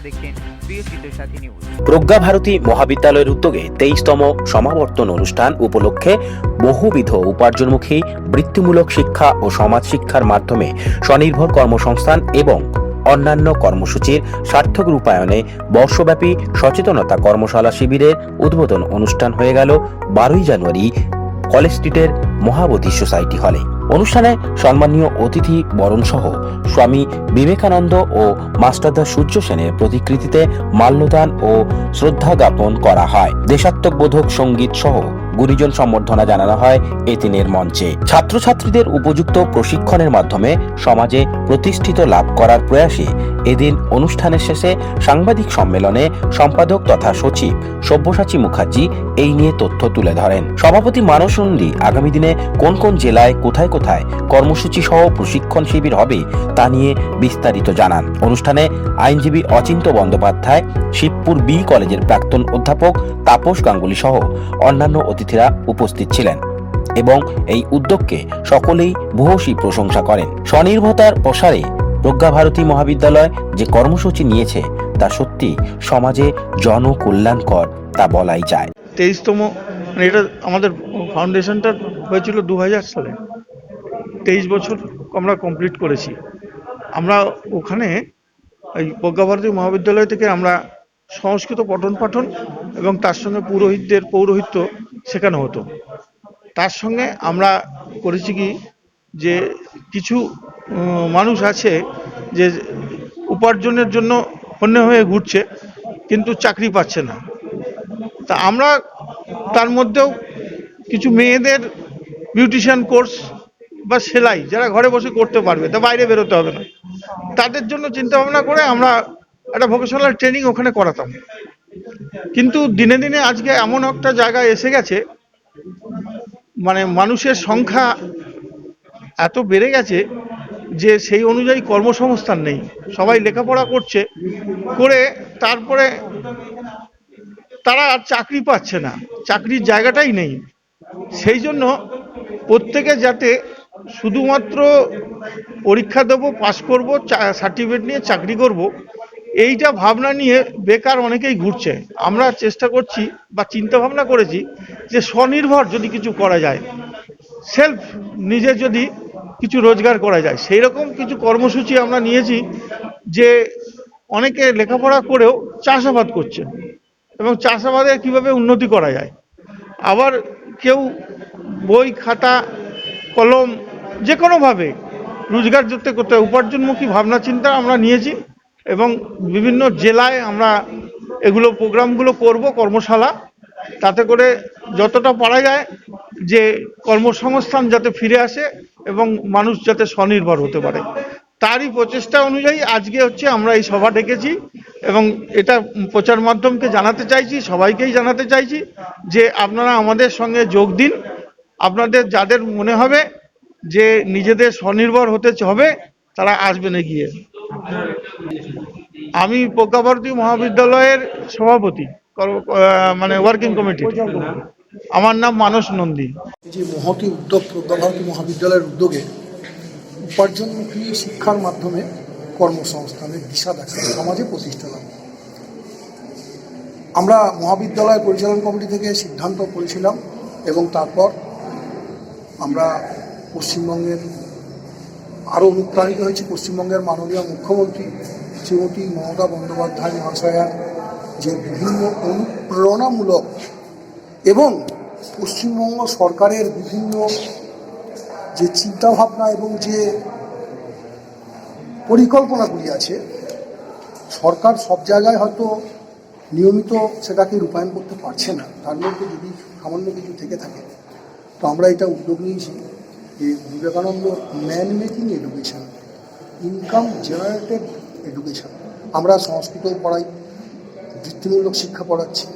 আপনারা দেখছেন নিউজ প্রজ্ঞা ভারতী মহাবিদ্যালয়ের উদ্যোগে তেইশতম সমাবর্তন অনুষ্ঠান উপলক্ষে বহুবিধ উপার্জনমুখী, বৃত্তিমূলক শিক্ষা ও সমাজ শিক্ষার মাধ্যমে স্বনির্ভর কর্মসংস্থান এবং অন্যান্য কর্মসূচির সার্থক রূপায়ণে বর্ষব্যাপী সচেতনতা কর্মশালা শিবিরের উদ্বোধন অনুষ্ঠান হয়ে গেল বারোই জানুয়ারি কলেজ স্ট্রিটের মহাবোধি সোসাইটি হলে। অনুষ্ঠানে সম্মানীয় অতিথি বরণ সহ স্বামী বিবেকানন্দ ও মাস্টারদা সূর্য সেনের প্রতিকৃতিতে মাল্যদান ও শ্রদ্ধা জ্ঞাপন করা হয়। দেশাত্মবোধক সংগীত সহ গুরুজন সম্বর্ধনা জানানো হয় এ দিনের মঞ্চে। ছাত্রছাত্রীদের উপযুক্ত প্রশিক্ষণের মাধ্যমে সমাজে প্রতিষ্ঠিত লাভ করার প্রয়াসে এদিন অনুষ্ঠানের শেষে সাংবাদিক সম্মেলনে সম্পাদক তথা সচিব সব্যসাচী মুখার্জি এই নিয়ে তথ্য তুলে ধরেন। সভাপতি মানস নন্দী আগামী দিনে কোন কোন জেলায়, কোথায় কোথায় কর্মসূচি সহ প্রশিক্ষণ শিবির হবে তা নিয়ে বিস্তারিত জানান। অনুষ্ঠানে আইনজীবী অচিন্ত বন্দ্যোপাধ্যায়, শিবপুর বি কলেজের প্রাক্তন অধ্যাপক তাপস গাঙ্গুলি সহ অন্যান্য অতিথিরা উপস্থিত ছিলেন এবং এই উদ্যোগকে সকলেই ভূয়সী প্রশংসা করেন। স্বনির্ভরতার প্রসারে প্রজ্ঞাভারতী মহাবিদ্যালয় যে কর্মসূচি নিয়েছে, তা সত্যি সমাজে জনকল্যাণকর, তা বলাই যায়। তেইশতম মানে এটা আমাদের ফাউন্ডেশনটা হয়েছিল দু হাজার সালে। তেইশ বছর আমরা কমপ্লিট করেছি। আমরা ওখানে এই প্রজ্ঞাভারতী মহাবিদ্যালয় থেকে আমরা সংস্কৃত পঠন পাঠন এবং তার সঙ্গে পুরোহিতদের পৌরোহিত্য শেখানো হতো। তার সঙ্গে আমরা করেছি কি যে কিছু মানুষ আছে যে উপার্জনের জন্য অন্য হয়ে ঘুরছে, কিন্তু চাকরি পাচ্ছে না। তা আমরা তার মধ্যেও কিছু মেয়েদের বিউটিশিয়ান কোর্স বা সেলাই যারা ঘরে বসে করতে পারবে, তা বাইরে বেরোতে হবে না। তাদের জন্য চিন্তা ভাবনা করে আমরা একটা ভোকেশনাল ট্রেনিং ওখানে করাতাম। কিন্তু দিনে দিনে আজকে এমন একটা জায়গায় এসে গেছে মানে মানুষের সংখ্যা এত বেড়ে গেছে যে সেই অনুযায়ী কর্মসংস্থান নেই। সবাই লেখাপড়া করছে করে তারপরে তারা আর চাকরি পাচ্ছে না। চাকরির জায়গাটাই নেই। সেই জন্য প্রত্যেকে যাতে শুধুমাত্র পরীক্ষা দেবো পাস করব সার্টিফিকেট নিয়ে চাকরি করব, এইটা ভাবনা নিয়ে বেকার অনেকেই ঘুরছে। আমরা চেষ্টা করছি বা চিন্তা ভাবনা করেছি যে স্বনির্ভর যদি কিছু করা যায় সেলফ নিজে যদি কিছু রোজগার করা যায়। সেই রকম কিছু কর্মসূচি আমরা নিয়েছি যে অনেকে লেখাপড়া করেও চাষাবাদ করছে এবং চাষাবাদে কীভাবে উন্নতি করা যায়। আবার কেউ বই, খাতা, কলম যে কোনোভাবে রোজগার করতে করতে উপার্জনমুখী ভাবনা চিন্তা আমরা নিয়েছি এবং বিভিন্ন জেলায় আমরা এগুলো প্রোগ্রামগুলো করব, কর্মশালা, তাতে করে যতটা পারা যায় যে কর্মসংস্থান যাতে ফিরে আসে এবং মানুষ যাতে স্বনির্ভর হতে পারে। তারই প্রচেষ্টা অনুযায়ী আজকে হচ্ছে আমরা এই সভা ডেকেছি এবং এটা প্রচার মাধ্যমকে জানাতে চাইছি, সবাইকেই জানাতে চাইছি যে আপনারা আমাদের সঙ্গে যোগ দিন। আপনাদের যাদের মনে হবে যে নিজেদের স্বনির্ভর হতে হবে, তারা আসবেন এগিয়ে। আমি প্রজ্ঞাভারতী মহাবিদ্যালয়ের সভাপতি মানে ওয়ার্কিং কমিটি আমার নাম মানস নন্দী। যে মহতি উদ্যোগ প্রজ্ঞাভারতী মহাবিদ্যালয়ের উদ্যোগে উপার্জনমুখী শিক্ষার মাধ্যমে কর্মসংস্থানের দিশা দেখা সমাজে প্রতিষ্ঠা লাভ। আমরা মহাবিদ্যালয় পরিচালন কমিটি থেকে সিদ্ধান্ত করেছিলাম এবং তারপর আমরা পশ্চিমবঙ্গের আরও অনুপ্রাণিত হয়েছি। পশ্চিমবঙ্গের মাননীয় মুখ্যমন্ত্রী শ্রীমতী মমতা বন্দ্যোপাধ্যায় মহাশয়ার যে বিভিন্ন অনুপ্রেরণামূলক এবং পশ্চিমবঙ্গ সরকারের বিভিন্ন যে চিন্তাভাবনা এবং যে পরিকল্পনাগুলি আছে, সরকার সব জায়গায় হয়তো নিয়মিত সেটাকে রূপায়ণ করতে পারছে না। তার মধ্যে যদি সামান্য কিছু থেকে থাকে, তো আমরা এটা উদ্যোগ নিয়েছি যে Vivekananda man making education, income generated education. আমরা সংস্কৃত পড়াই বৃত্তিমূলক শিক্ষা পড়াচ্ছি,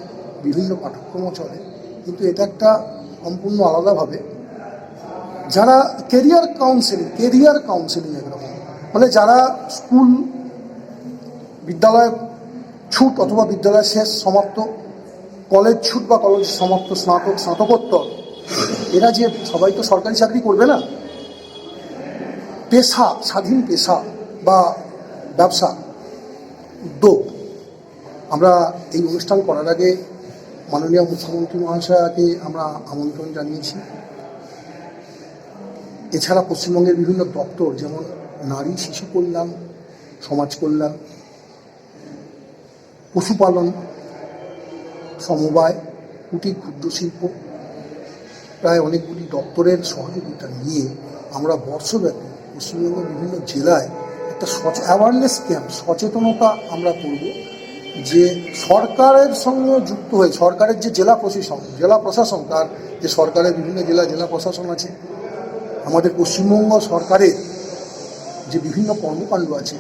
বিভিন্ন পাঠ্যক্রমও চলে। কিন্তু এটা একটা সম্পূর্ণ আলাদাভাবে। যারা কেরিয়ার কাউন্সেলিং কেরিয়ার কাউন্সেলিং একরকম মানে যারা স্কুল, বিদ্যালয় ছুট অথবা বিদ্যালয় শেষ সমাপ্ত, কলেজ ছুট বা কলেজ সমাপ্ত, স্নাতক, স্নাতকোত্তর, এরা যে সবাই তো সরকারি চাকরি করবে না? পেশা, স্বাধীন পেশা বা ব্যবসা, উদ্যোগ। আমরা এই অনুষ্ঠান করার আগে মাননীয় মুখ্যমন্ত্রী মহাশয়কে আমরা আমন্ত্রণ জানিয়েছি। এছাড়া পশ্চিমবঙ্গের বিভিন্ন দপ্তর, যেমন নারী শিশু কল্যাণ, সমাজ কল্যাণ, পশুপালন, সমবায়, কুটির ক্ষুদ্র শিল্প, প্রায় অনেকগুলি দপ্তরের সহযোগিতা নিয়ে আমরা বর্ষব্যাপী পশ্চিমবঙ্গের বিভিন্ন জেলায় একটা সচ অ্যাওয়ারনেস ক্যাম্প সচেতনতা আমরা করব। যে সরকারের সঙ্গে যুক্ত হয়ে, সরকারের যে জেলা প্রশাসন জেলা প্রশাসন, তার যে সরকারের বিভিন্ন জেলা জেলা প্রশাসন আছে, আমাদের পশ্চিমবঙ্গ সরকারের যে বিভিন্ন কর্মকাণ্ড আছে,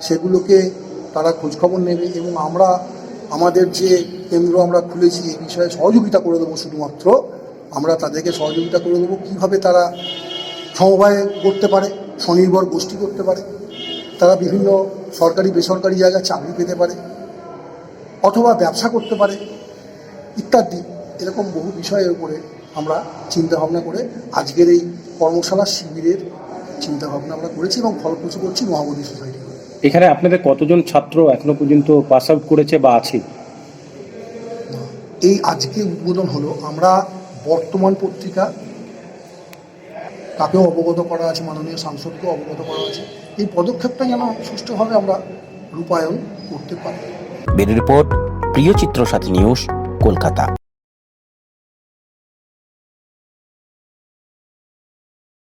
সেগুলোকে তারা খোঁজখবর নেবে এবং আমরা, আমাদের যে কেন্দ্র আমরা খুলেছি এই বিষয়ে সহযোগিতা করে দেবো শুধুমাত্র। আমরা তাদেরকে সহযোগিতা করে দেবো কীভাবে তারা সমবায় করতে পারে, স্বনির্ভর গোষ্ঠী করতে পারে, তারা বিভিন্ন সরকারি, বেসরকারি জায়গায় চাকরি পেতে পারে। অথবা ব্যবসা করতে পারে ইত্যাদি। এরকম বহু বিষয়ের উপরে আমরা চিন্তা ভাবনা করে আজকের এই কর্মশালা শিবিরের চিন্তা ভাবনা আমরা করেছি এবং ফলপ্রসূ করছি মহাবোধি সোসাইটি। এখানে আপনাদের কতজন ছাত্র এখনও পর্যন্ত পাস আউট করেছে বা আছে? এই আজকে উদ্বোধন হলো আমরা বর্তমান পত্রিকা তাকেও অবগত করা আছে মাননীয় সাংসদকেও অবগত করা আছে। এই পদক্ষেপটা যেন সুষ্ঠুভাবে আমরা রূপায়ণ করতে পারি। ব্যুরো রিপোর্ট প্রিয় চিত্র সাথী নিউজ কলকাতা।